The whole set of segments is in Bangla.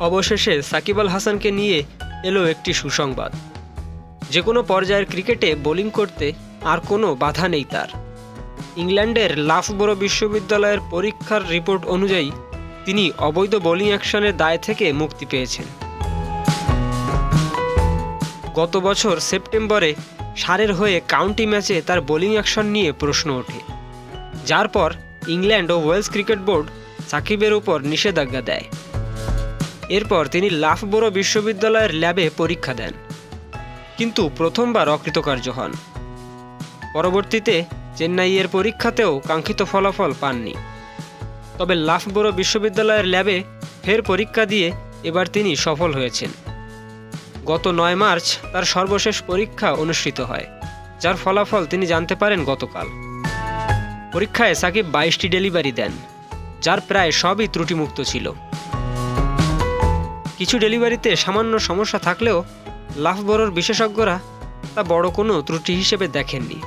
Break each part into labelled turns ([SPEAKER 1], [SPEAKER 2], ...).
[SPEAKER 1] অবশেষে সাকিব আল হাসানকে নিয়ে এলো একটি সুসংবাদ। যে কোনো পর্যায়ের ক্রিকেটে বোলিং করতে আর কোনো বাধা নেই তার। ইংল্যান্ডের লাফবরো বিশ্ববিদ্যালয়ের পরীক্ষার রিপোর্ট অনুযায়ী তিনি অবৈধ বোলিং অ্যাকশনের দায় থেকে মুক্তি পেয়েছেন। গত বছর সেপ্টেম্বরে সারের হয়ে কাউন্টি ম্যাচে তার বোলিং অ্যাকশন নিয়ে প্রশ্ন ওঠে। যার পর ইংল্যান্ড ও ওয়েলস ক্রিকেট বোর্ড সাকিবের উপর নিষেধাজ্ঞা দেয়। এরপর তিনি লাফবোরো বিশ্ববিদ্যালয়ের ল্যাবে পরীক্ষা দেন। কিন্তু প্রথমবার অকৃতকার্য হন। পরবর্তীতে চেন্নাইয়ের পরীক্ষাতেও কাঙ্ক্ষিত ফলাফল পাননি। তবে লাফবোরো বিশ্ববিদ্যালয়ের ল্যাবে ফের পরীক্ষা দিয়ে এবার তিনি সফল হয়েছেন। গত নয় মার্চ তার সর্বশেষ পরীক্ষা অনুষ্ঠিত হয়, যার ফলাফল তিনি জানতে পারেন গতকাল। পরীক্ষায় সাকিব বাইশটি ডেলিভারি দেন, যার প্রায় সবই ত্রুটিমুক্ত ছিল। কিছু ডেলিভারিতে সামান্য সমস্যা থাকলেও লাফবরোর বিশেষজ্ঞরা তা বড় কোনো ত্রুটি হিসেবে দেখেননি।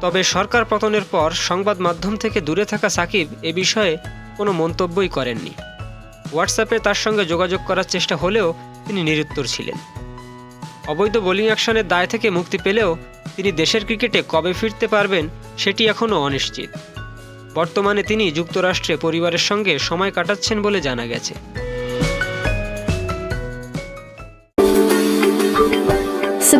[SPEAKER 1] তবে সরকার পতনের পর সংবাদ মাধ্যম থেকে দূরে থাকা সাকিব এ বিষয়ে কোনো মন্তব্যই করেননি। হোয়াটসঅ্যাপে তার সঙ্গে যোগাযোগ করার চেষ্টা হলেও তিনি নিরুত্তর ছিলেন। অবৈধ বোলিং অ্যাকশনের দায় থেকে মুক্তি পেলেও তিনি দেশের ক্রিকেটে কবে ফিরতে পারবেন সেটি এখনও অনিশ্চিত। বর্তমানে তিনি যুক্তরাষ্ট্রে পরিবারের সঙ্গে সময় কাটাচ্ছেন বলে জানা গেছে।